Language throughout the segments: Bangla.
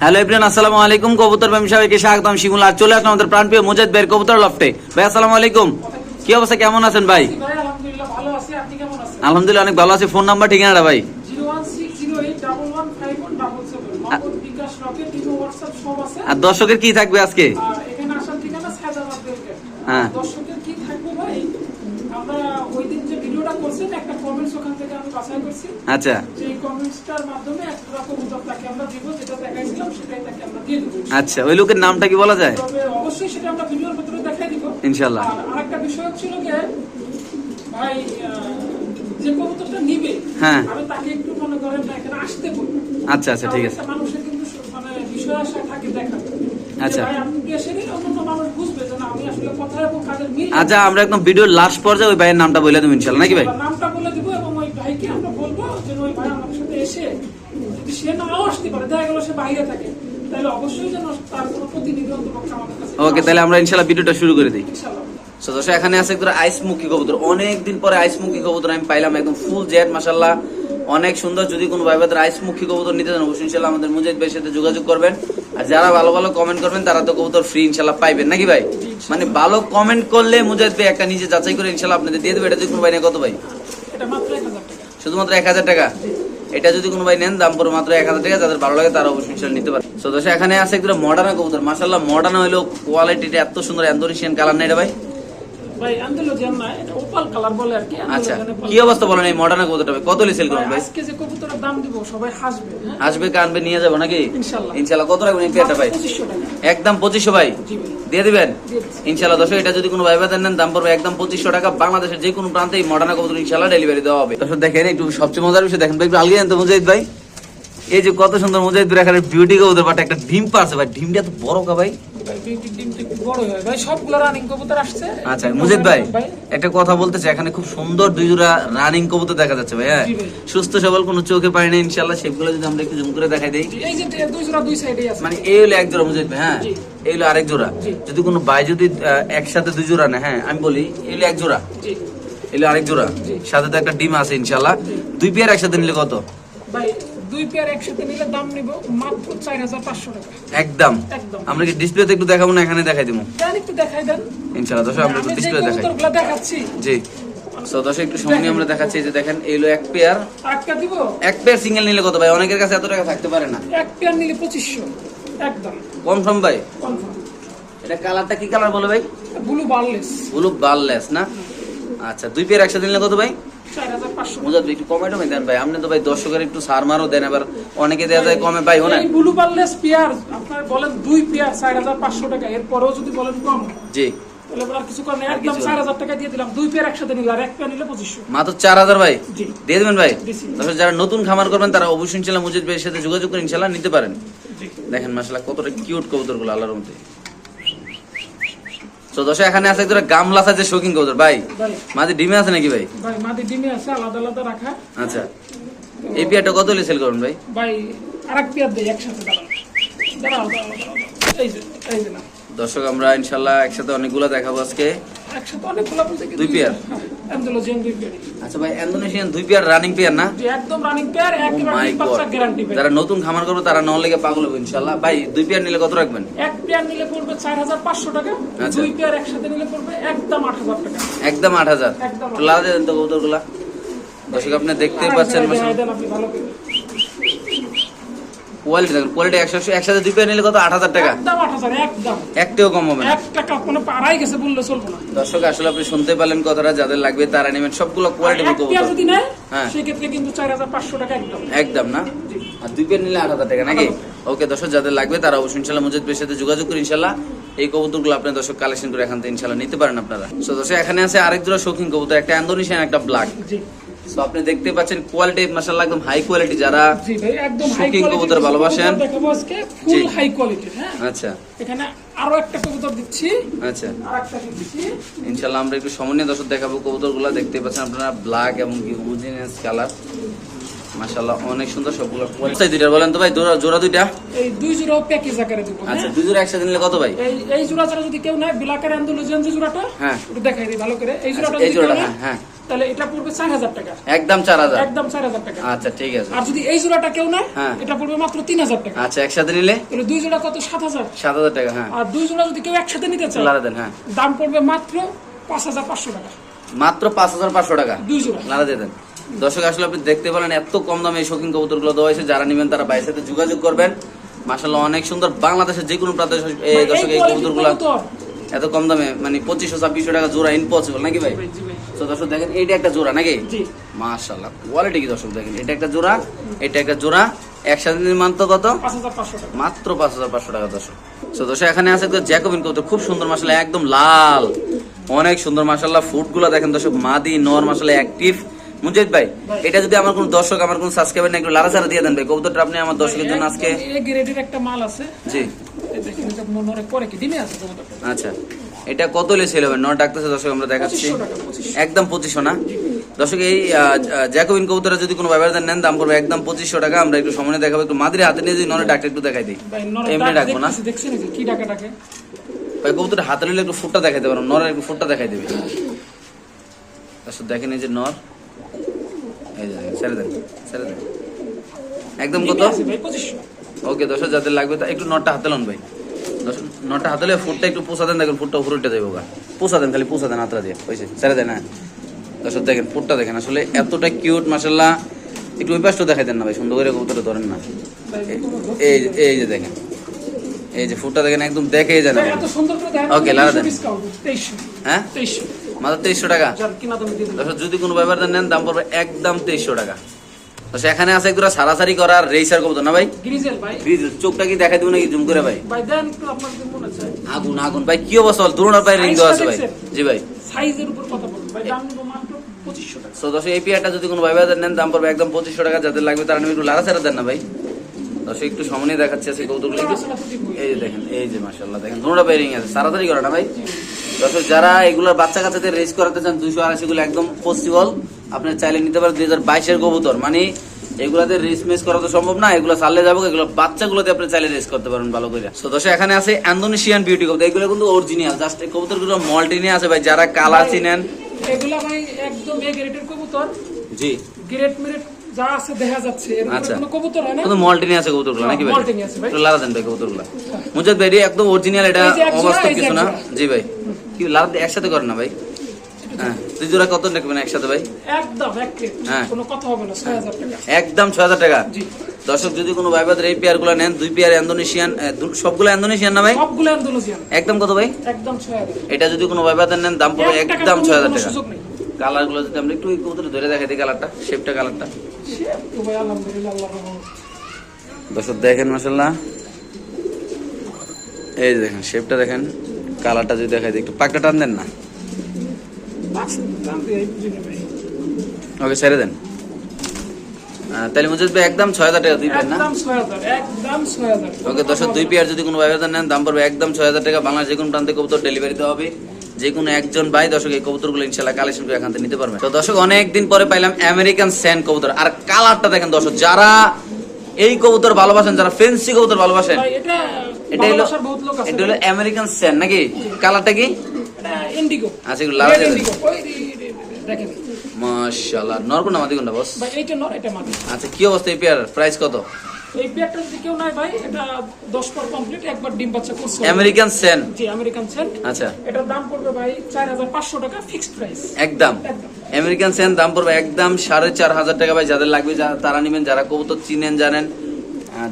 হ্যালো এভরিয়ান আসসালামু আলাইকুম। কবুতর প্রেমী সবাইকে স্বাগতম। শিমুল আর চলে আসলাম আমাদের প্রাণপ্রিয় মুজাদ ভাইয়ের কবুতর লফটে। ভাই আসসালামু আলাইকুম। কি অবস্থা? কেমন আছেন ভাই? আলহামদুলিল্লাহ অনেক ভালো আছি। ফোন নাম্বার ঠিকানাটা ভাই? Zero one six zero eight double দেবো আচ্ছা ওই লোকের নামটা কি বলা যায়? অবশ্যই সেটা আমরা ভিডিওর ভিতরে দেখাই দিব। ইনশাল্লাহ। আরেকটা বিষয় ছিল যে ভাই যে কবুতরটা নিবে হ্যাঁ। আমি তাকে একটু মনে করেন না এখানে আসতে বলব আচ্ছা আচ্ছা ঠিক আছে। মানুষের কিন্তু মানে বিষয় আশা থাকে দেখা আচ্ছা। আচ্ছা আমরা একদম ভিডিওর লাস্ট পর্যায়ে ওই ভাইয়ের নামটা বলে দেবো ইনশাল্লাহ নাকি ভাই? নামটা বলে দিব এবং ভাইকে আমরা বলব যে ওই ভাই আমার সাথে এসে যদি সে নাও আসতে পারে দেখা গেল সে বাইরে থাকে তাহলে অবশ্যই যেন তার কোনো প্রতিনিধি অন্তপক্ষে আমাদের কাছে ওকে তাহলে আমরা ইনশাল্লাহ ভিডিওটা শুরু করে দিই। দর্শক এখানে আছে একদম আইসমুখী কবুতর। অনেকদিন পরে আইসমুখী কবুতর আমি পাইলাম একদম ফুল জেড মাসাল্লাহ অনেক সুন্দর যদি কোনো ভাই বাদের আইসমুখী কবুতর নিতে চান অবশ্যই ইনশাল্লাহ আমাদের মুজাহিদ ভাইয়ের সাথে যোগাযোগ করবেন। আর যারা ভালো ভালো কমেন্ট করবেন তারা তো কবুতর ফ্রি ইনশাল্লাহ পাইবেন। নাকি ভাই? মানে ভালো কমেন্ট করলে মুজাহিদ ভাই একটা নিজে যাচাই করে ইনশাল্লাহ আপনাদের দিয়ে দেবে। এটা যদি কোনো ভাই নেয় কত ভাই এটা মাত্র এক হাজার টাকা শুধুমাত্র এক হাজার টাকা। এটা যদি কোনো ভাই নেন, দাম পড়ে মাত্র এক হাজার টাকা, যাদের ভালো লাগে তারা অবশ্যই ইনশাল্লাহ নিতে পারে। তো দশ এখানে আছে একটু মডার্ন কবুতর। মাসাল্লাহ মডার্ন হলেও কোয়ালিটিটা এত সুন্দর অ্যান্দোরিশিয়ান কালার নেই রে ভাই? ভাই আন্দোলন না এটা ওপাল কালার বলে আর কি আচ্ছা কি অবস্থা বলেন এই মডার্ন কবুতরটা কত লিসেল করবেন ভাই? আজকে যে কবুতরের দাম দিব সবাই হাসবে কানবে নিয়ে যাব নাকি? ইনশাল্লাহ। ইনশাল্লাহ কত রাখবেন এই ভাই? একদম পঁচিশশো ভাই? দিয়ে দিবেন? দিয়ে দর্শক এটা যদি কোনো ভাই বাজার নেন দাম পড়বে একদম পঁচিশশো টাকা। বাংলাদেশের যে কোনো প্রান্তে এই মডার্ন কবুতর ইনশাল্লাহ ডেলিভারি দেওয়া হবে। দর্শক দেখেন একটু সবচেয়ে মজার বিষয় দেখেন ভাই একটু জানতো মুজাহিদ ভাই। এই যে কত সুন্দর মুজাহিদ ভাই এখানে বিউটি কবুতর বাট একটা ডিম পাচ্ছে ভাই। ডিমটা তো বড় কা ভাই? আচ্ছা মুজিদ ভাই একটা কথা এখানে খুব সুন্দর দুই জোড়া রানিং কবুতর দেখা যাচ্ছে ভাই। হ্যাঁ সুস্থ সবল কোনো চোখে পায় না ইনশাল্লাহ সেগুলো যদি আমরা একটু জুম করে দেখাই দেই। এই মানে এই হলো এক জোড়া মুজিদ ভাই হ্যাঁ? এই হলো আরেক জোড়া। যদি কোনো ভাই যদি একসাথে দুই জোড়া না হ্যাঁ আমি বলি এই হলো এক জোড়া। এই হলো আরেক জোড়া। সাথে তো একটা ডিম আছে ইনশাল্লাহ দুই পেয়ার একসাথে নিলে কত? ভাই দুই পেয়ার একসাথে নিলে দাম নিব মাত্র চার হাজার পাঁচশো টাকা। একদম। একদম। আমরা কি ডিসপ্লেতে একটু দেখাবো না এখানে দেখাই দিব দেন একটু দেখাই দেন। ইনশাল্লাহ দর্শক আমরা একটু ডিসপ্লে দেখাই। দেখাচ্ছি। জি। দর্শক একটু সময় আমরা দেখাচ্ছি যে দেখেন এই হলো এক পেয়ার। দিব? এক পেয়ার সিঙ্গেল নিলে কত ভাই? অনেকের কাছে এত টাকা থাকতে পারে না। এক পেয়ার নিলে পঁচিশশো। একদম। কনফার্ম ভাই? কনফার্ম এটা কালারটা কি কালার বলে ভাই? ব্লু বার্লেস ব্লু বারলেস না? আচ্ছা দুই পেয়ার একসাথে নিলে কত ভাই? মুজাদ একটু কমে টমে দেন ভাই। আপনি তো ভাই দর্শকের একটু সার মারও দেন এবার অনেকে দেওয়া যায় কমে ভাই হোনেন ব্লু বার্লেস পেয়ার আপনার বলেন দুই পেয়ার চার হাজার পাঁচশো টাকা এরপরেও যদি বলেন কম জি। তাহলে এবার আর কিছু করেন আর একদম কিছু চার হাজার টাকা দিয়ে দিলাম। দুই পেয়ার একসাথে নিলে আর এক পেয়ার নিলে পঁচিশশো। মাত্র চার হাজার ভাই? জি। দিয়ে দেবেন ভাই? যারা নতুন খামার করবেন তারা অবশ্যই ইনশাল্লাহ মুজিদ ভাইয়ের সাথে যোগাযোগ করে ইনশাল্লাহ নিতে পারেন। দেখেন মাসাল্লাহ কতটা কিউট কবুতরগুলো আল্লাহর মধ্যে তো দর্শক এখানে আছে একজোড়া গামলা আছে শৌখিন কবুতর ভাই মাঝে ডিমে আছে নাকি ভাই? ভাই মাঝে ডিমে আছে আলাদা আলাদা রাখা। আচ্ছা। এই কত হলে সেল করুন ভাই? ভাই আরেক দেই একসাথে দাঁড়াও। এই যে এই যে না। দর্শক আমরা ইনশাআল্লাহ একসাথে অনেকগুলো দেখাবো আজকে। একসাথে অনেকগুলো দুই পেয়ার? অ্যান্ডোলজিয়ান দুই পেয়ার আচ্ছা ভাই দুই পেয়ার রানিং পেয়ার না একদম রানিং পেয়ার একেবারে মাই ডিম গড বাচ্চা গ্যারান্টি ভাই যারা নতুন খামার করবে তারা লেগে পাগল হবে ভাই দুই পেয়ার নিলে কত রাখবেন এক পেয়ার নিলে পড়বে চার হাজার পাঁচশো টাকা আচ্ছা। দুই পেয়ার একসাথে নিলে পড়বে একদম টাকা দেন তো দর্শক আপনি দেখতেই পাচ্ছেন আপনি ভালো। কোয়ালিটি দেখেন কোয়ালিটি একসাথে দুই পেয়ার নিলে কত? আট হাজার টাকা। একদম আট হাজার একদম। একটিও কম হবে না। এক টাকা কোনো পাড়াই গেছে বললে চলবো না। দর্শক আসলে আপনি শুনতে পারলেন কথাটা যাদের লাগবে তারা নেবেন সবগুলো কোয়ালিটি যদি নেয় হ্যাঁ। সেক্ষেত্রে কিন্তু চার হাজার পাঁচশো টাকা একদম। একদম না? আর দুই পেয়ার নিলে আট হাজার টাকা নাকি? ওকে দর্শক যাদের লাগবে তারা অবশ্যই ইনশাল্লাহ মুজিদ ভাইয়ের সাথে যোগাযোগ করে ইনশাল্লাহ এই কবুতরগুলো আপনি দর্শক কালেকশন করে এখান থেকে ইনশাল্লাহ নিতে পারেন আপনারা। দর্শক এখানে আছে আরেক জোড়া শৌখিন কবুতর একটা ইন্দোনেশিয়ান একটা ব্ল্যাক তো আপনি দেখতে পাচ্ছেন কোয়ালিটি মাসাল্লাহ একদম হাই কোয়ালিটি যারা জি ভাই একদম হাই শৌখিন কবুতর ভালোবাসেন? দেখাবো আজকে ফুল হাই কোয়ালিটির হ্যাঁ? আচ্ছা। এখানে আরও একটা কবুতর দিচ্ছি। আচ্ছা। আর একটা দিচ্ছি। ইনশাল্লাহ আমরা একটু সমন্বয় দর্শক দেখাবো কবুতরগুলো। দেখতে পাচ্ছেন আপনারা ব্ল্যাক এবং কালার মাশাআল্লাহ অনেক সুন্দর সবগুলো কোয়ালিটি দুইটা বলেন তো ভাই জোড়া জোড়া দুইটা? এই দুই জোড়াও প্যাকেজ আকারে দেবো হ্যাঁ? আচ্ছা দুই জোড়া একসাথে নিলে কত ভাই? এই এই জোড়া ছাড়া যদি কেউ বিলাকের আন্দোলন যে জোড়াটা হ্যাঁ। একটু দেখাই দিই ভালো করে। এই জোড়াটা আচ্ছা, এই জোড়াটা, হ্যাঁ, হ্যাঁ। তাহলে এটা পড়বে চার হাজার টাকা। একদম চার হাজার? একদম চার হাজার টাকা। আচ্ছা ঠিক আছে। আর যদি এই জোড়াটা কেউ নেয় হ্যাঁ। এটা পড়বে মাত্র টাকা। আচ্ছা একসাথে নিলে? তাহলে দুই জোড়া কত? সাত হাজার। সাত হাজার টাকা হ্যাঁ। আর দুই জোড়া যদি কেউ একসাথে নিতে চায় লারা দেন হ্যাঁ। দাম পড়বে মাত্র পাঁচ হাজার পাঁচশো টাকা। মাত্র পাঁচ হাজার পাঁচশো টাকা? দুই জোড়া। লারা দিয়ে দেন। দর্শক আসলে আপনি দেখতে পেলেন এত কম দামে এই শৌখিন কবুতরগুলো দেওয়া হয়েছে। যারা নেবেন তারা বাইরের সাথে যোগাযোগ করবেন। মাসাল্লাহ অনেক সুন্দর বাংলাদেশের যে কোনো প্রান্তে এই দর্শক এই কবুতরগুলো কবুতর। এত কম দামে মানে পঁচিশশো ছাব্বিশশো টাকা জোড়া ইম্পসিবল নাকি ভাই জি ভাই। তো দর্শক দেখেন এইটা একটা জোড়া নাকি? মাশাল্লাহ কোয়ালিটি কি দর্শক দেখেন এটা একটা জোড়া এটা একটা জোড়া একসাথে নির্মাণ তো কত? মাত্র পাঁচ হাজার পাঁচশো টাকা দর্শক। তো দর্শক এখানে আছে তো জ্যাকোবিন কবুতর খুব সুন্দর মাসাল্লাহ একদম লাল। অনেক সুন্দর মাসাল্লাহ ফুডগুলো দেখেন দর্শক মাদি নর মাসাল্লাহ অ্যাক্টিভ মুজাহিদ ভাই এটা যদি আমার কোন দর্শক আমার কোন সাবস্ক্রাইবার না একটু লাড়াচাড়া দিয়ে দেন ভাই কবুতরটা আপনি আমার দর্শকের জন্য আজকে গ্রেডের একটা মাল আছে। জি। এটা আচ্ছা। এটা কত হলে ছেলে হবে? নট ডাকতেছে দর্শক আমরা দেখাচ্ছি। একদম পঁচিশশো না? দর্শক এই জ্যাকোবিন কবুতরা যদি কোনো ব্যবহার নেন দাম করবে একদম পঁচিশশো টাকা। আমরা একটু সময় দেখাবো একটু মাদিরে হাতে নিয়ে যদি নরে ডাক্তার একটু দেখাই দিই। এমনি ডাকবো না। কি ডাকা ডাকে? ভাই কবুতর হাতে নিলে একটু ফুটটা দেখাইতে পারো। নরের একটু ফুটটা দেখাই দেবে। দর্শক দেখেন এই যে নর। এই যে ছেড়ে দেন ছেড়ে দেন। একদম কত? ওকে দর্শক যাদের লাগবে তা একটু নটটা হাতে লন ভাই। দর্শক নটটা হাতে লয়ে ফুটটা একটু পোষা দেন দেখেন ফুটটা উপরে উঠে দেবো গা। পোষা দেন খালি পোষা দেন হাতটা দিয়ে। হয়েছে ছেড়ে দেন হ্যাঁ। দর্শক দেখেন ফুটটা দেখেন আসলে এতটা কিউট মাসাল্লাহ একটু ওই পাশটা দেখাই দেন না ভাই সুন্দর করে কবুতরটা ধরেন না। এই- এই যে- এই যে দেখেন এই যে ফুটটা দেখেন একদম দেখেই জানেন Okay, লারা দেন। হ্যাঁ? মাত্র তেইশশো টাকা। যদি কোনো ব্যাপার নেন দাম পড়বে একদম তেইশশো টাকা। তো সেখানে আছে একদম সারাসারি করার রেসার কবুতর না ভাই? গ্রিজেল ভাই। প্লিজ চোখটা কি দেখাই দিব নাকি? জুম করে ভাই। ভাই দেন একটু আপনার যদি মনে চায় আগুন আগুন। ভাই কি অবস্থা বল? দুরোনার ভাই রিং দেওয়া আছে ভাই? জি ভাই। সাইজের উপর কথা বলুন। ভাই দাম মাত্র পঁচিশশো টাকা। সো দর্শক এই পিয়ারটা যদি কোনো ভাই ভাইদের নেন দাম পড়বে একদম পঁচিশশো টাকা। যাদের লাগবে তারা নেবে একটু লাড়া ছাড়া দেন না ভাই। দর্শক একটু সামনে দেখাচ্ছে সেই কৌতুকগুলো একটু এই যে দেখেন। এই যে মাশাল্লাহ দেখেন দুটোটা বেরিং আছে। তাড়াতাড়ি করে না ভাই? দর্শক যারা এগুলোর বাচ্চা কাচ্চাদের রেস করাতে চান দুইশো আড়াইশো গুলো একদম পসিবল আপনি চাইলে নিতে পারেন দুই হাজার বাইশের কবুতর। মানে এগুলাতে রেস মেস করা তো সম্ভব না এগুলো চাললে যাব এগুলো বাচ্চাগুলোতে আপনি চাইলে রেস করতে পারেন ভালো করে। তো দর্শক এখানে আছে ইন্দোনেশিয়ান বিউটি কবুতর। এগুলো কিন্তু অরিজিনাল জাস্ট এই কবুতরগুলো মল্টিনে আছে ভাই যারা কালার চিনেন। এগুলো ভাই একদম এ গ্রেডের কবুতর। জি। গ্রেড মেরেট যা আছে দেখা যাচ্ছে আচ্ছা। কোনো কবুতর হয় না? মল্টিনে আছে কবুতরগুলো নাকি ভাই? মল্টিনে আছে ভাই। দেন ভাই কবুতরগুলো। মুজাদ ভাই একদম অরিজিনাল এটা অবাস্তব কিছু না? জি ভাই। কি একসাথে করেন না ভাই? হ্যাঁ দুই জোড়া কত নেবেন একসাথে ভাই? একদম হ্যাঁ। কোনো কথা হবে না ছয় হাজার টাকা। একদম টাকা। জি। দর্শক যদি কোনো ভাই বাদের এই পেয়ারগুলো নেন দুই পেয়ার ইন্দোনেশিয়ান সবগুলো ইন্দোনেশিয়ান না ভাই? সবগুলো আন্দোলন একদম কত ভাই? একদম এটা যদি কোনো ভাই বাদের নেন দাম পড়বে একদম কমে ছয় হাজার কোনো টাকা। সুযোগ নেই। কালারগুলো যদি আমরা একটু কবুতর ধরে দেখাই দিই কালারটা শেপটা কালারটা দর্শক দেখেন মাসাল্লাহ এই দেখেন শেপটা দেখেন কালারটা যদি দেখাই একটু পাকটা টান দেন না। ওকে ছেড়ে দেন। তাহলে মুজিদ ভাই একদম ছয় হাজার টাকা দুই পেয়ার না? ওকে দর্শক দুই পেয়ার যদি কোনো ব্যবধান নেন দাম পড়বে একদম ছয় হাজার টাকা। বাংলাদেশ যে কোনো প্রান্তে কবুতর ডেলিভারি দেওয়া হবে। যে কোনো একজন ভাই দর্শক এই কবুতরগুলো ইনশাল্লাহ কালেকশন করে এখান থেকে নিতে পারবেন তো দর্শক অনেক দিন পরে পাইলাম আমেরিকান স্যান্ড কবুতর। আর কালারটা দেখেন দর্শক যারা এই কবুতর ভালোবাসেন যারা ফেন্সি কবুতর ভালোবাসেন এটা হলো এটা হলো আমেরিকান স্যান্ড নাকি? কালারটা কি? ইন্ডিগো আচ্ছা এগুলো লাল দেখেন। মাশাআল্লাহ নরকুন্ডা মাদি কোনটা বস ভাই এইটা নর এটা মাটি আচ্ছা কি অবস্থা এই পেয়ার প্রাইস কত? এই পেয়ারটা যদি কেউ নাই ভাই এটা দশ পর কমপ্লিট একবার ডিম বাচ্চা করছে আমেরিকান স্যান্ড জি আমেরিকান সেন্ট আচ্ছা। এটার দাম পড়বে ভাই চার হাজার পাঁচশো টাকা ফিক্সড প্রাইস একদম। আমেরিকান সেন দাম পড়বে একদম সাড়ে চার হাজার টাকা ভাই যাদের লাগবে তারা নেবেন যারা কবুতর চিনেন জানেন।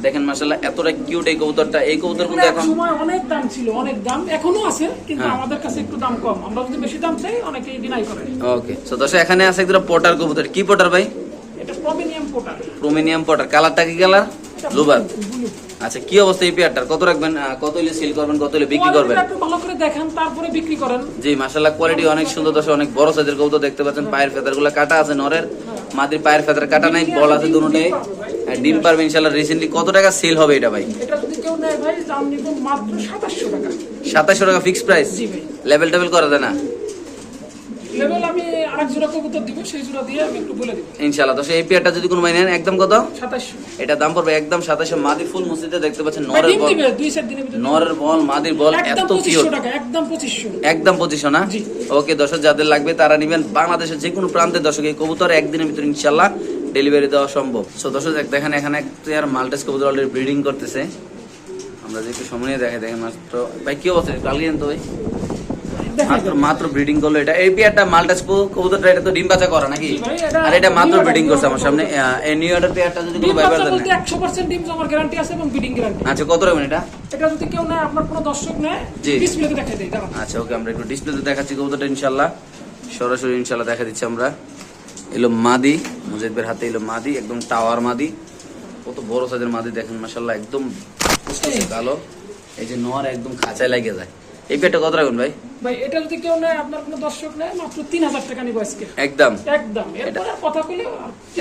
দেখেন মাসাল্লাহ এতটা কিউট এই কবুতরটা। এই কবুতর কিন্তু এখন সময় অনেক দাম ছিল অনেক দাম এখনও আছে কিন্তু হ্যাঁ। আমাদের কাছে একটু দাম কম। আমরা যদি বেশি দাম চাই অনেকেই ডিনাই করে। ওকে দর্শক এখানে আছে একদম পটার কবুতর। কি পটার ভাই? এটা প্রমিনিয়াম কোটার প্রোমিনিয়াম পটার কালারটা কি কালার লুবার আচ্ছা কি অবস্থা এই পেয়ারটার? কত রাখবেন কত হলে সেল করবেন কত হলে বিক্রি করবেন? একটু ভালো করে দেখেন তারপরে বিক্রি করেন। জি মাসাল্লাহ কোয়ালিটি অনেক সুন্দর দর্শক অনেক বড় সাইজের কবুতর দেখতে পাচ্ছেন। পায়ের ফেদারগুলো কাটা আছে নরের। মাদির পায়ের ফেদার কাটা নাই বল আছে দুটোটাই ডিম পারবে ইনশাল্লাহ রিসেন্টলি কত টাকা সেল হবে এটা ভাই? এটা যদি কেউ নেয় ভাই দাম নিব মাত্র সাতাশশো টাকা। সাতাশশো টাকা ফিক্স প্রাইস জি ভাই। লেভেল টেবিল করা যায় না? লেভেল আমি আরেক জোড়া কবুতর দিব? সেই জোড়া দিয়ে আমি একটু বলে দিব। ইনশাল্লাহ দর্শক এই পেয়ারটা যদি কোনো ভাই নেন একদম কত? এটা দাম পড়বে একদম সাতাশে মাদি ফুল মসজিদে দেখতে পাচ্ছেন নরের বল। দুই চার দিনের ভিতরে নরের বল মাদির বল এত পিওর টাকা একদম না? ওকে দর্শক যাদের লাগবে তারা নিবেন বাংলাদেশের যে কোনো প্রান্তে। দর্শক এই কবুতর একদিনের ভিতরে ইনশাল্লাহ ডেলিভারি দেওয়া সম্ভব। সো দর্শক দেখেন এখানে একটা মাল্টেস কবুতর অলরেডি ব্রিডিং করতেছে। আমরা যে একটু সময় দেখে দেখেন মাত্র ভাই কি অবস্থা? কালকে তো ভাই। দেখা মাত্র মাত্র ব্রিডিং করল এটা। এই পেয়ারটা কবুতরটা এটা তো ডিম বাচ্চা করা নাকি? আর এটা মাত্র ব্রিডিং করছে আমার সামনে। এই নিউ পেয়ারটা যদি কোনো ডিম জমার গ্যারান্টি আছে এবং বিডিং গ্যারান্টি আচ্ছা কত রাখবেন এটা? এটা যদি কেউ আপনার কোনো দর্শক নেয়। ডিসপ্লেতে দেখাই দাঁড়ান। আচ্ছা ওকে আমরা একটু ডিসপ্লেতে দেখাচ্ছি কবুতরটা ইনশাল্লাহ সরাসরি ইনশাল্লাহ দেখা দিচ্ছি আমরা। এলো মাদি মুজাহিদের হাতে এলো মাদি একদম টাওয়ার মাদি। কত বড় সাইজের মাদি দেখেন মাশাল্লাহ একদম কালো। এই যে নোয়ার একদম খাঁচায় লাগে যায় এই পেটটা কত রাখবেন ভাই? ভাই এটা যদি কেউ নেয় আপনার কোনো দর্শক নেয় মাত্র তিন হাজার টাকা নিবো আজকে। একদম। একদম। এরপরে কথা কইলে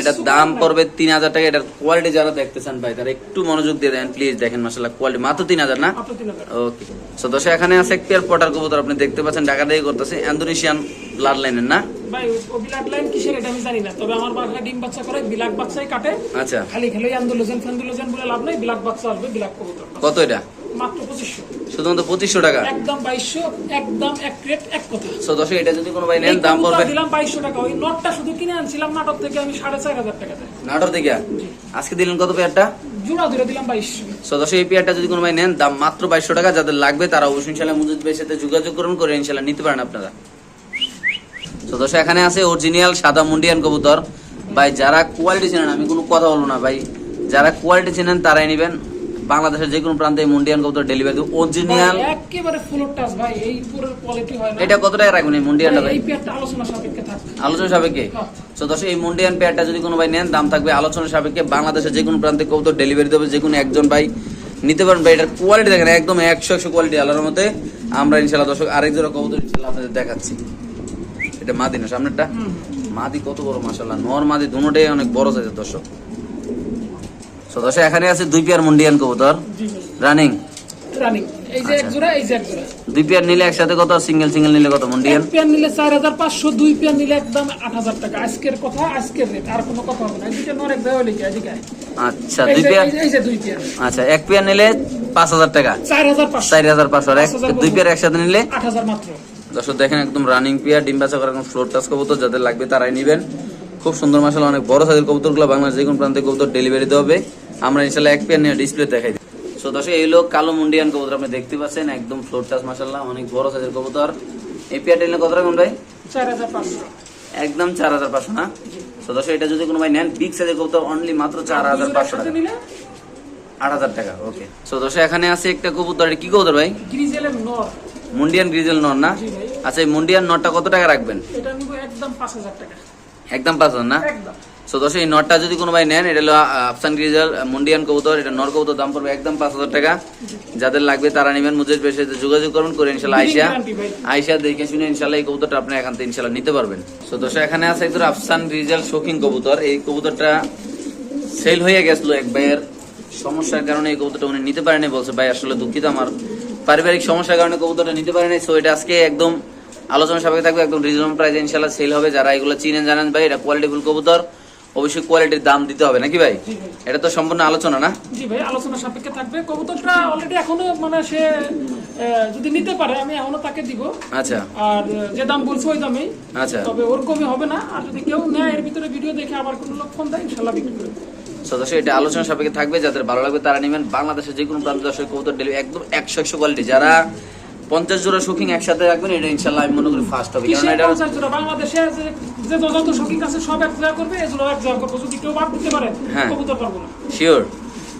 এটার দাম পড়বে তিন হাজার টাকা এটার কোয়ালিটি যারা দেখতেছেন ভাই তারা একটু মনোযোগ দিয়ে দেন প্লিজ দেখেন মাসাল্লাহ কোয়ালিটি মাত্র তিন হাজার না? ওকে সো দশ এখানে আছে এক পেয়ার পটার কবুতর আপনি দেখতে পাচ্ছেন ঢাকা দিয়ে করতেছে ইন্দোনেশিয়ান ব্লাড লাইনের না? ভাই ও বিলাক লাইন কিসের এটা আমি জানি না তবে আমার বাসায় ডিম বাচ্চা করে বিলাক বাচ্চাই কাটে। আচ্ছা। খালি খালি আন্দোলন বলে লাভ নাই বিলাক বাচ্চা আসবে বিলাক কবুতর। কত এটা? মাত্র পঁচিশশো। শুধুমাত্র পঁচিশশো টাকা? একদম বাইশশো একদম এক রেট এক কথা সো এটা যদি কোনো ভাই নেন দাম পড়বে দিলাম বাইশশো টাকা। ওই নটটা শুধু কিনে আনছিলাম নাটক থেকে আমি সাড়ে চার হাজার টাকা নাটোর থেকে? আজকে দিলেন কত পেয়ারটা? জোড়া ধরে দিলাম বাইশশো। সো দশে এই পেয়ারটা যদি কোনো ভাই নেন দাম মাত্র বাইশশো টাকা। যাদের লাগবে তারা অবশ্যই ইনশাল্লাহ মুজিদ ভাইয়ের সাথে যোগাযোগ করুন করে ইনশাল্লাহ নিতে পারেন আপনারা। এখানে আছে অরিজিনাল সাদা মুন্ডিয়ান কবুতর। ভাই যারা কোয়ালিটি চেনেন আমি কোনো কথা বলব না ভাই। যারা কোয়ালিটি চেনেন তারাই নেবেন। বাংলাদেশের যে কোনো প্রান্তে মুন্ডিয়ান কবুতর ডেলিভারি অরিজিনাল একেবারে ফুল টাচ ভাই। এই পুরো কোয়ালিটি হয় না। এটা কত টাকা রাখবেন এই মুন্ডিয়ানটা ভাই, এই পেয়ারটা আলোচনা সাপেক্ষে থাক। আলোচনা সাপেক্ষে? হ্যাঁ। তো দর্শক এই মুন্ডিয়ান পেয়ারটা যদি কোনো ভাই নেন দাম থাকবে আলোচনা সাপেক্ষে। বাংলাদেশের যে কোনো প্রান্তে কবুতর ডেলিভারি দেবে যে কোনো একজন ভাই নিতে পারেন ভাই এটার কোয়ালিটি দেখেন একদম একশো একশো কোয়ালিটি আলোর মধ্যে আমরা ইনশাল্লাহ দর্শক আরেক জোড়া কবুতর ইনশাল্লাহ আপনাদের দেখাচ্ছি। এটা মাদি না সামনেরটা। মাদি কত বড় মাসাল্লাহ নর মাদি দুটোটাই অনেক বড় সাইজের দর্শক। তো দর্শক এখানে আছে দুই পেয়ার মুন্ডিয়ান কবুতর। রানিং রানিং এই যে এক আচ্ছা। জোড়া এই যে এক জোড়া। দুই পেয়ার নিলে একসাথে কত সিঙ্গেল সিঙ্গেল নিলে কত মুন্ডিয়ান? এক পেয়ার নিলে চার হাজার পাঁচশো দুই পেয়ার নিলে একদম আট হাজার টাকা। আজকের কথা আজকের রেট আর কোনো কথা হবে না। এদিকে নরেক দেওয়া লিখে এদিকে আচ্ছা দুই পেয়ার? এই যে- দুই পেয়ার। আচ্ছা এক পেয়ার নিলে পাঁচ হাজার টাকা। আর এক দুই পেয়ার একসাথে নিলে? মাত্র। দর্শক দেখেন একদম রানিং পেয়ার ডিম বাচ্চা করা ফ্লোর টাচ কবুতর যাদের লাগবে তারাই নিবেন। খুব সুন্দর মাসাল অনেক বড় সাইজের কবুতরগুলো বাংলাদেশ যে কোনো প্রান্তে কবুতর ডেলিভারি দেওয়া হবে। আমরা ইনশাল্লাহ এক পেয়ার নিয়ে ডিসপ্লে দেখাই দিই। সো দর্শক এই লোক কালো মুন্ডিয়ান কবুতর আপনি দেখতে পাচ্ছেন একদম ফ্লোর টাচ মাসাল্লাহ অনেক বড় সাইজের কবুতর। এই পেয়ারটা নিলে কত রাখুন ভাই? একদম চার হাজার পাঁচশো না? তো দর্শক এটা যদি কোনো ভাই নেন বিগ সাইজের কবুতর অনলি মাত্র চার হাজার পাঁচশো টাকা। আট হাজার টাকা ওকে সো দর্শক এখানে আছে একটা কবুতর কি কবুতর ভাই? গ্রিজেলের নর। মুন্ডিয়ান গ্রিজেল নর না? আচ্ছা এই মুন্ডিয়ান নটটা কত টাকা রাখবেন? এটা নিব একদম পাঁচ হাজার টাকা। একদম না? একদম। সো দর্শক এই নটটা যদি কোনো ভাই নেন এটা হলো আফসান গ্রিজাল মুন্ডিয়ান কবুতর এটা নর কবুতর দাম পড়বে একদম পাঁচ হাজার টাকা। যাদের লাগবে তারা নেবেন ভাইয়ের সাথে যোগাযোগ করবেন করে ইনশাল্লাহ আইসা আইসা দেখে শুনে ইনশাল্লাহ এই কবুতরটা আপনি এখান থেকে ইনশাল্লাহ নিতে পারবেন। সো দর্শক এখানে আছে একদম আফসান গ্রিজাল শৌখিন কবুতর। এই কবুতরটা সেল হয়ে গেছিল এক ভাইয়ের। সমস্যার কারণে এই কবুতরটা উনি নিতে পারেনি বলছে ভাই আসলে দুঃখিত আমার পারিবারিক সমস্যার কারণে কবুতরটা নিতে পারেনি। সো এটা আজকে একদম আলোচনা সাপেক্ষে থাকবে একদম রিজনেবল প্রাইসে ইনশাল্লাহ সেল হবে। যারা এগুলো চিনেন জানেন ভাই এটা কোয়ালিটিফুল কবুতর। অবশ্যই কোয়ালিটির দাম দিতে হবে নাকি ভাই? এটা তো সম্পূর্ণ আলোচনা না? জি ভাই আলোচনা সাপেক্ষে থাকবে। কবুতরটা অলরেডি এখনও মানে সে যদি নিতে পারে আমি এখনও তাকে দিব। আচ্ছা। আর যে দাম বলছে ওই দামেই। আচ্ছা। তবে ওর কমে হবে না। আর যদি কেউ নেয় এর ভিতরে ভিডিও দেখে আবার কোনো লোক ফোন দেয় ইনশাল্লাহ বিক্রি করে সদস্য এটা আলোচনা সাপেক্ষে থাকবে। যাদের ভালো লাগবে তারা নেবেন বাংলাদেশের যে কোনো প্রান্ত দর্শক কবুতর ডেলিভারি একদম একশো একশো কোয়ালিটি যারা পঞ্চাশ জোড়া শুকিং একসাথে রাখবেন এটা ইনশাল্লাহ আমি মনে করি ফার্স্ট হবে। কারণ এটা পঞ্চাশ জোড়া? বাংলাদেশে যে যে যত শৌখিন আছে সব এক করবে এগুলো এক জায়গা করব। যদি কেউ বাদ দিতে পারে হ্যাঁ। কবুতর পারব না। শিওর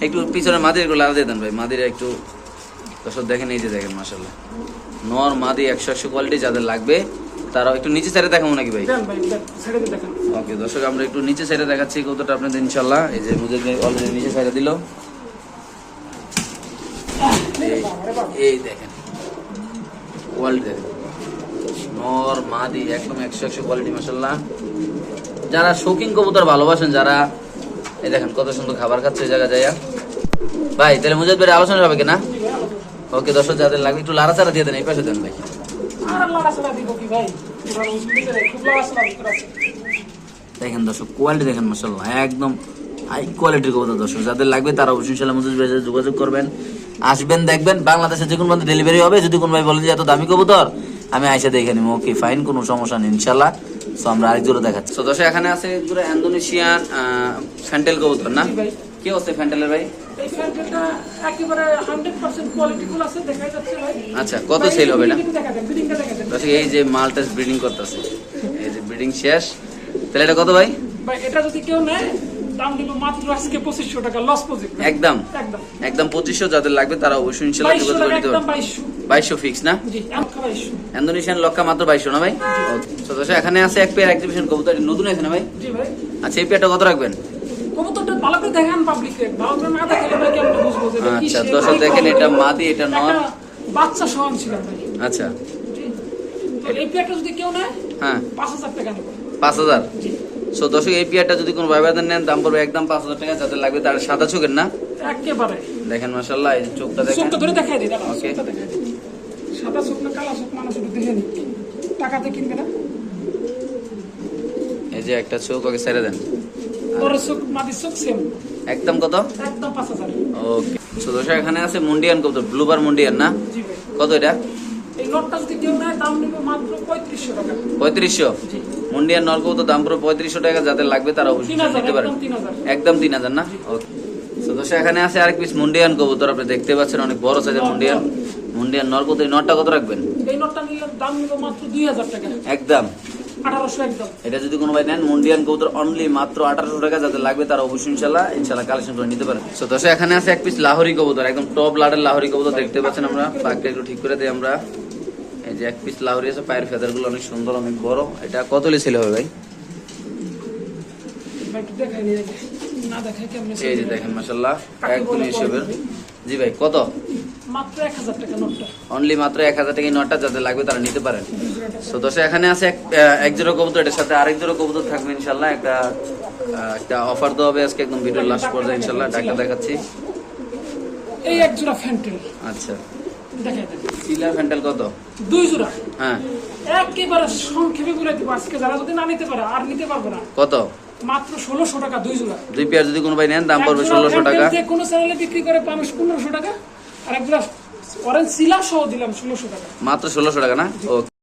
একটু পিছনে মাদির লাগা দিয়ে দেন ভাই। মাদির একটু দর্শক দেখেন এই যে দেখেন মাসাল্লাহ নর মাদি একশো একশো কোয়ালিটি যাদের লাগবে তারা একটু নিচে সাইডে দেখাবো নাকি ভাই? ভাই ওকে দর্শক আমরা একটু নিচে সাইডে দেখাচ্ছি কতটা আপনাদের ইনশাল্লাহ এই যে মুজে অলরেডি নিচে সাইডে দিল। এই- এই দেখেন। কোয়ালিটি নর মাদি একদম একশো একশো কোয়ালিটি মাসাল্লাহ যারা শৌখিন কবুতর ভালোবাসেন যারা এই দেখেন কত সুন্দর খাবার খাচ্ছে এই জায়গা যাইয়া। ভাই তাহলে মুজাদ ভাই আলোচনা হবে কিনা? ওকে দর্শক যাদের লাগবে একটু লাড়াচাড়া দিয়ে দেন এই পাশে দেন ভাই। দেখেন দর্শক কোয়ালিটি দেখেন মাসাল্লাহ একদম হাই কোয়ালিটির কবুতর দর্শক। যাদের লাগবে তারা অবশ্যই ইনশাল্লাহ মুজিব ভাইয়ের যোগাযোগ করবেন। আসবেন দেখবেন বাংলাদেশে যে কোনো মধ্যে ডেলিভারি হবে। যদি কোনো ভাই বলে যে এত দামি কবুতর আমি আইসা দেখে নিব। ওকে ফাইন কোনো সমস্যা নেই ইনশাল্লাহ। সো আমরা আরেক জোড়া দেখাচ্ছি। তো দর্শক এখানে আছে এক জোড়া ইন্দোনেশিয়ান ফ্যান্টেল কবুতর না। কি অবস্থা ফ্যান্টেলের ভাই? এই ফ্যানটা একেবারে হান্ড্রেড পার্সেন্ট কোয়ালিটিফুল আছে দেখাই যাচ্ছে ভাই। আচ্ছা কত সেল হবে না দেখা দেন বিডিংটা দেখা দেন। দর্শক এই যে মালটা ব্রিডিং করতেছে এই যে ব্রিডিং শেষ। তাহলে এটা কত ভাই? ভাই এটা যদি কেউ নেয় দাম দিব মাত্র আজকে পঁচিশশো টাকা লস প্রজেক্ট একদম। একদম। যাদের লাগবে তারা অবশ্যই যোগাযোগ করে ফিক্স না? জি আমাকে বাইশশো। ইন্দোনেশিয়ান লক্কা মাত্র না ভাই? এখানে আছে এক পেয়ার এক্সিবিশন কবুতর নতুন আছে না ভাই? জি ভাই। আচ্ছা এই পেয়ারটা কত রাখবেন? কবুতরটা ভালো করে দেখান পাবলিককে ভালো করে না দেখালে ভাই কেমন বুঝব যে আচ্ছা দর্শক দেখেন। এটা মাদি এটা নর। বাচ্চা ভাই। আচ্ছা। এই পেয়ারটা যদি কেউ নেয় হ্যাঁ। পাঁচ হাজার টাকা নেব। জি। সো দর্শক এই পেয়ারটা যদি কোনো ভাই ভাইদের নেন দাম পড়বে একদম পাঁচ হাজার টাকা। যাদের লাগবে তার সাদা চোখের না। একেবারে। দেখেন মাসাল্লাহ এই যে চোখটা দেখেন। চোখটা ধরে দেখাই দেখাই দিই। সাদা চোখ না কালা চোখ মানুষ একটু দেখে নি টাকাতে কিনবে না? এই যে একটা চোখ ওকে ছেড়ে দেন। তোর চোখ মাদির চোখ সেম একদম কত? একদম পাঁচ হাজার। ওকে সো দর্শক এখানে আছে মুন্ডিয়ান কবুতর ব্লুবার মুন্ডিয়ান না? কত এটা? এই নোটটা যদি কেউ নেয় দাম নেবে মাত্র পঁয়ত্রিশশো টাকা। পঁয়ত্রিশশো? জি। মুন্ডিয়ান নর কবুতর দাম পুরো পঁয়ত্রিশশো টাকা যাদের লাগবে তারা অবশ্যই নিতে পারেন একদম তিন হাজার। না? ওকে তো দর্শক এখানে আছে আরেক পিস মুন্ডিয়ান কবুতর আপনি দেখতে পাচ্ছেন অনেক বড় সাইজের মুন্ডিয়ান। মুন্ডিয়ান নর এই কত রাখবেন? এই নোটটা নিলে দাম নিবে মাত্র দুই হাজার টাকা। একদম। এটা যদি কোনো ভাই নেন মুন্ডিয়ান কবুতর অনলি মাত্র আঠারোশো টাকা যাদের লাগবে তারা অবশ্যই ইনশাল্লাহ ইনশাল্লাহ কালেকশন করে নিতে পারেন। তো দর্শক এখানে আছে এক পিস লাহোরি কবুতর একদম টপ লাডের লাহোরি কবুতর দেখতে পাচ্ছেন আমরা। পাকটা একটু ঠিক করে দিই আমরা। এই যে এক পিস লাহোরি আছে পায়ের ফেদারগুলো অনেক সুন্দর অনেক বড়। এটা কত ছেলে হবে ভাই? এই যে দেখেন মাসাল্লাহ একদম হিসেবের জি ভাই কত? মাত্র এক হাজার টাকা নোটটা। অনলি মাত্র এক হাজার টাকা এই নটটা যাদের লাগবে তারা নিতে পারেন। তো এখানে আছে এক এক জোড়া কবুতর এটার সাথে আরেক জোড়া কবুতর থাকবে ইনশাল্লাহ একটা একটা অফার দেওয়া হবে আজকে একদম লাস্ট পর্যায়ে ইনশাল্লাহ দেখাচ্ছি। এই এক জোড়া ফ্যান্টেল আচ্ছা। সিলার কত? দুই জোড়া। হ্যাঁ। একেবারে সংক্ষেপে বলে দিব আজকে যারা যদি না নিতে পারে আর নিতে পারবে না। কত? মাত্র ষোলোশো টাকা দুই জোড়া। দুই পেয়ার যদি কোনো ভাই নেন দাম পড়বে ষোলোশো টাকা। যে কোনো চ্যানেলে বিক্রি করে পাবেন পনেরোশো টাকা আর এক জোড়া অরেঞ্জ সিলা সহ দিলাম ষোলোশো টাকা। মাত্র ষোলোশো টাকা না? ওকে